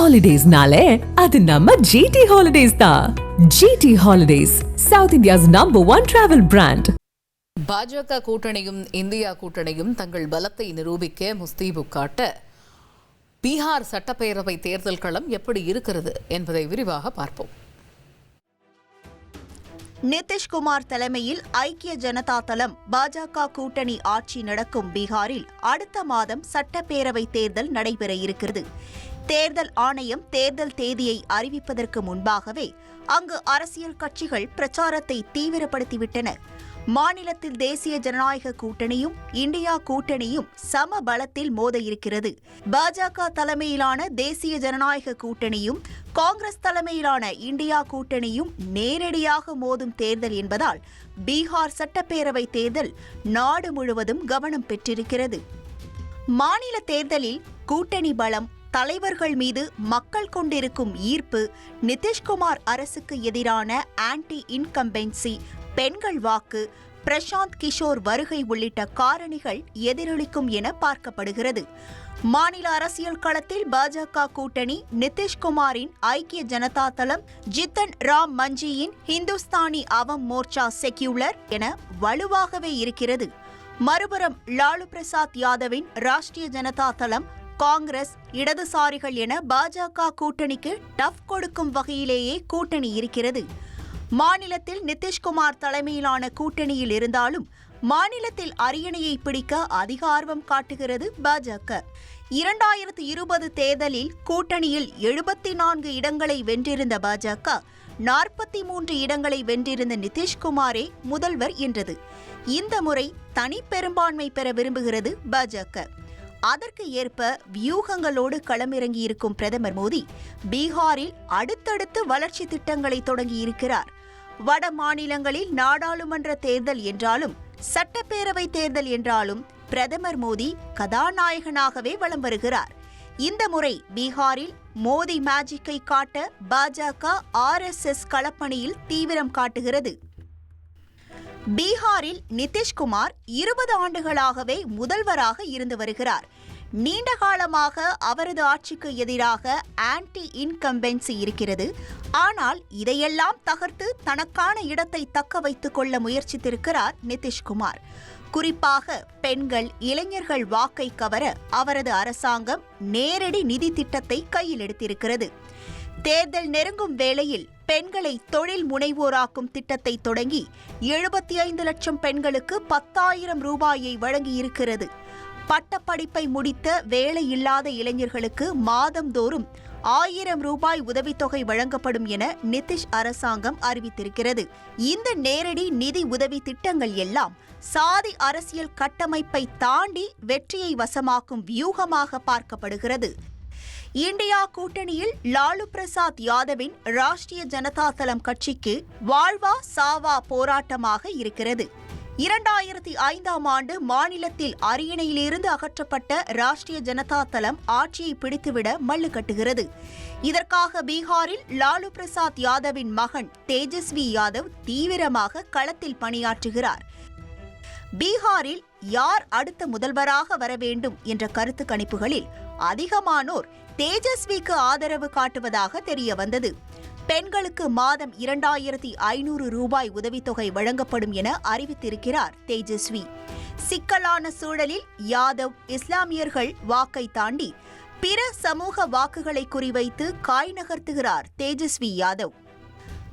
ஹாலிடேஸ்னாலே அது நம்ம ஜிடி ஹாலிடேஸ் தான் GT holidays South India's number one travel brand பாஜக கூட்டணியும் இந்தியா கூட்டணியும் தங்கள் பலத்தை நிரூபிக்க முஸ்தீபு காட்ட. பீகார் சட்டப்பேரவை தேர்தல் களம் எப்படி இருக்கிறது என்பதை விரிவாக பார்ப்போம். நிதிஷ்குமார் தலைமையில் ஐக்கிய ஜனதா தளம் பாஜக கூட்டணி ஆட்சி நடக்கும் பீகாரில் அடுத்த மாதம் சட்டப்பேரவை தேர்தல் நடைபெற இருக்கிறது. தேர்தல் ஆணையம் தேர்தல் தேதியை அறிவிப்பதற்கு முன்பாகவே அங்கு அரசியல் கட்சிகள் பிரச்சாரத்தை தீவிரப்படுத்திவிட்டன. மாநிலத்தில் தேசிய ஜனநாயக கூட்டணியும் இந்தியா கூட்டணியும் சம பலத்தில் மோத இருக்கிறது பாஜக தலைமையிலான தேசிய ஜனநாயக கூட்டணியும் காங்கிரஸ் தலைமையிலான இந்தியா கூட்டணியும் நேரடியாக மோதும் தேர்தல் என்பதால் பீகார் சட்டப்பேரவை தேர்தல் நாடு முழுவதும் கவனம் பெற்றிருக்கிறது. மாநில தேர்தலில் கூட்டணி பலம் தலைவர்கள் மீது மக்கள் கொண்டிருக்கும் ஈர்ப்பு நிதிஷ்குமார் அரசுக்கு எதிரான ஆன்டி இன்கம்பென்சி பெண்கள் வாக்கு பிரசாந்த் கிஷோர் வருகை உள்ளிட்ட காரணிகள் எதிரொலிக்கும் என பார்க்கப்படுகிறது. மாநில அரசியல் களத்தில் பாஜக கூட்டணி நிதிஷ்குமாரின் ஐக்கிய ஜனதா தளம் ஜித்தன் ராம் மஞ்சியின் ஹிந்துஸ்தானி அவம் மோர்ச்சா செக்யூலர் என வலுவாகவே இருக்கிறது. மறுபுறம் லாலு பிரசாத் யாதவின் ராஷ்டிரிய ஜனதா தளம் காங்கிரஸ் இடதுசாரிகள் என பாஜக கூட்டணிக்கு டஃப் கொடுக்கும் வகையிலேயே கூட்டணி இருக்கிறது. மாநிலத்தில் நிதிஷ்குமார் தலைமையிலான கூட்டணியில் இருந்தாலும் மாநிலத்தில் அரியணையை பிடிக்க அதிக ஆர்வம் காட்டுகிறது பாஜக. இரண்டாயிரத்து இருபது தேர்தலில் கூட்டணியில் எழுபத்தி நான்கு இடங்களை வென்றிருந்த பாஜக நாற்பத்தி மூன்று இடங்களை வென்றிருந்த நிதிஷ்குமாரே முதல்வர் என்றது. இந்த முறை தனி பெரும்பான்மை பெற விரும்புகிறது பாஜக. அதற்கு ஏற்ப வியூகங்களோடு களமிறங்கியிருக்கும் பிரதமர் மோடி பீகாரில் அடுத்தடுத்து வளர்ச்சி திட்டங்களை தொடங்கியிருக்கிறார். வட மாநிலங்களில் நாடாளுமன்ற தேர்தல் என்றாலும் சட்டப்பேரவை தேர்தல் என்றாலும் பிரதமர் மோடி கதாநாயகனாகவே வலம் வருகிறார். இந்த முறை பீகாரில் மோடி மேஜிக்கை காட்ட பாஜக ஆர்எஸ்எஸ் களப்பணியில் தீவிரம் காட்டுகிறது. பீகாரில் நிதிஷ்குமார் இருபது ஆண்டுகளாகவே முதல்வராக இருந்து வருகிறார். நீண்ட காலமாக அவரது ஆட்சிக்கு எதிராக ஆன்டி இன்கம்பென்சி இருக்கிறது. ஆனால் இதையெல்லாம் தகர்த்து தனக்கான இடத்தை தக்க வைத்துக் கொள்ள முயற்சித்திருக்கிறார் நிதிஷ்குமார். குறிப்பாக பெண்கள் இளைஞர்கள் வாக்கை கவர அவரது அரசாங்கம் நேரடி நிதி திட்டத்தை கையில் எடுத்திருக்கிறது. தேர்தல் நெருங்கும் வேளையில் பெண்களை தொழில் முனைவோராக்கும் திட்டத்தை தொடங்கி எழுபத்தி ஐந்து லட்சம் பெண்களுக்கு பத்தாயிரம் ரூபாயை வழங்கியிருக்கிறது. பட்டப்படிப்பை முடித்த வேலையில்லாத இளைஞர்களுக்கு மாதந்தோறும் ஆயிரம் ரூபாய் உதவித்தொகை வழங்கப்படும் என நிதிஷ் அரசாங்கம் அறிவித்திருக்கிறது. இந்த நேரடி நிதி உதவி திட்டங்கள் எல்லாம் சாதி அரசியல் கட்டமைப்பை தாண்டி வெற்றியை வசமாக்கும் வியூகமாக பார்க்கப்படுகிறது. இந்தியா கூட்டணியில் லாலு பிரசாத் யாதவின் ராஷ்டிரிய ஜனதா தளம் கட்சிக்கு வாழ்வா சாவா போராட்டமாக இருக்கிறது. இரண்டாயிரத்தி ஐந்தாம் ஆண்டு மாநிலத்தில் அரியணையிலிருந்து அகற்றப்பட்ட ராஷ்டிரிய ஜனதா தளம் ஆட்சியை பிடித்துவிட மல்லு கட்டுகிறது. இதற்காக பீகாரில் லாலு பிரசாத் யாதவின் மகன் தேஜஸ்வி யாதவ் தீவிரமாக களத்தில் பணியாற்றுகிறார். பீகாரில் யார் அடுத்த முதல்வராக வர வேண்டும் என்ற கருத்து கணிப்புகளில் அதிகமானோர் தேஜஸ்விக்கு ஆதரவு காட்டுவதாக தெரிய வந்தது பெண்களுக்கு மாதம் இரண்டாயிரத்தி ஐநூறு ரூபாய் உதவித்தொகை வழங்கப்படும் என அறிவித்திருக்கிறார் தேஜஸ்வி. சிக்கலான சூழலில் யாதவ் இஸ்லாமியர்கள் வாக்கை தாண்டி பிற சமூக வாக்குகளை குறிவைத்து காய் நகர்த்துகிறார் தேஜஸ்வி யாதவ்.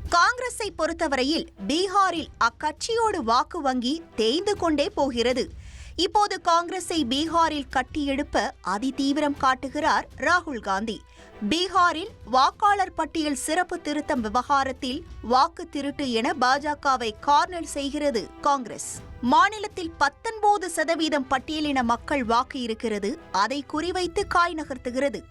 காங்கிரஸை பொறுத்தவரையில் பீகாரில் அக்கட்சியோடு வாக்கு வங்கி தேய்ந்து கொண்டே போகிறது. இப்போது காங்கிரஸை பீகாரில் கட்டியெழுப்ப அதிதீவிரம் காட்டுகிறார் ராகுல் காந்தி. பீகாரில் வாக்காளர் பட்டியல் சிறப்பு திருத்தம் விவகாரத்தில் வாக்கு திருட்டு என பாஜகவை கார்னர் செய்கிறது காங்கிரஸ். மாநிலத்தில் பத்தொன்பது சதவீதம் பட்டியலின மக்கள் வாக்கு இருக்கிறது அதை குறிவைத்து காய் நகர்த்துகிறது.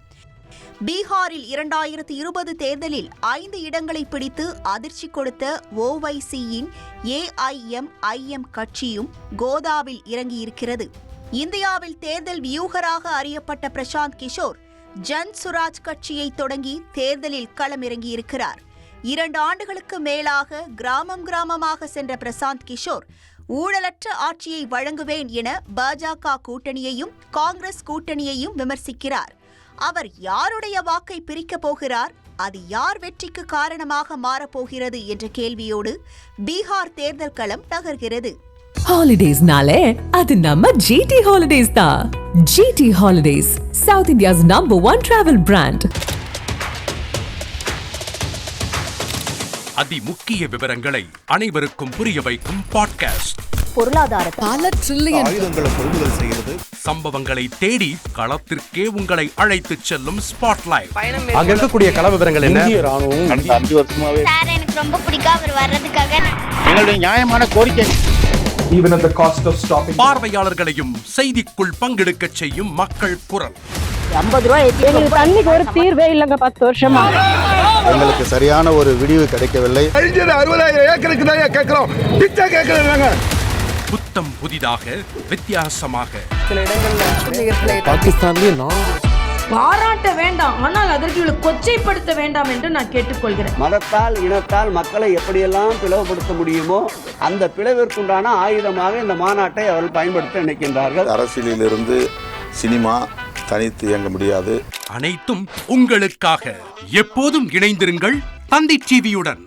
பீகாரில் இரண்டாயிரத்தி இருபது தேர்தலில் ஐந்து இடங்களை பிடித்து அதிர்ச்சி கொடுத்த ஓவைசியின் ஏஐஎம்ஐஎம் கட்சியும் கோதாவில் இறங்கியிருக்கிறது. இந்தியாவில் தேர்தல் வியூகராக அறியப்பட்ட பிரசாந்த் கிஷோர் ஜன் சுராஜ் கட்சியை தொடங்கி தேர்தலில் களமிறங்கியிருக்கிறார். இரண்டு ஆண்டுகளுக்கு மேலாக கிராமம் கிராமமாக சென்ற பிரசாந்த் கிஷோர் ஊழலற்ற ஆட்சியை வழங்குவேன் என பாஜக கூட்டணியையும் காங்கிரஸ் கூட்டணியையும் விமர்சிக்கிறார். அவர் யாருடைய வாக்கை பிரிக்கப் போகிறார்? அது யார் வெற்றிக்கு காரணமாக மாறப்போகிறது என்ற கேள்வியோடு பீகார் தேர்தல் களம் நகர்கிறது. ஹாலிடேஸ்னாலே அது நம்ம ஜிடி ஹாலிடேஸ் தான். GT holidays South India's number one travel brand அதிமுக்கிய விவரங்களை அனைவருக்கும் புரிய வைக்கும் பாட்காஸ்ட் பொருளாதாரத்தை பல ட்ரில்லியன் ஆயுதங்களை கொள்முதல் செய்கிறது. சம்பவங்களை தேடி களத்திற்கே உங்களை அழைத்துச் செல்லும் ஸ்பாட்லைட் அங்க இருக்கக்கூடிய கள விவரங்கள் என்ன? ராணுவம் கடந்த அஞ்சு வருஷமாவே. சார் எனக்கு ரொம்ப பிடிக்கும் அவர் வர்றதுக்காக எங்களுடைய நியாயமான கோரிக்கை. பார்வையாளர்களையும் செய்திக்குள் பங்கெடுக்கச் செய்யும் மக்கள் குரல். எங்களுக்கு தண்ணிக்கு ஒரு தீர்வே இல்லைங்க பத்து வருஷமா. எங்களுக்கு சரியான ஒரு விடிவு கிடைக்கவில்லை. அறுபதாயிரம் ஏக்கருக்கு தான் கேட்கிறோம். பிச்சை கேட்கறாங்க புத்தம் புதிதாக வித்தியாசமாக. பாகிஸ்தான்லயே நான் பாராட்ட வேண்டாம் ஆனால் அதற்கு இவளை கொச்சைப்படுத்த வேண்டாம் என்று நான் கேட்டுக்கொள்கிறேன். மதத்தால் இனத்தால் மக்களை எப்படியெல்லாம் பிளவுபடுத்த முடியுமோ அந்த பிளவிற்குண்டான ஆயுதமாக இந்த மாநாட்டை அவர்கள் பயன்படுத்த நினைக்கின்றார்கள். அரசியலிலிருந்து சினிமா தனித்து இயங்க முடியாது. அனைத்தும் உங்களுக்காக. எப்போதும் இணைந்திருங்கள் தந்தி டிவியுடன்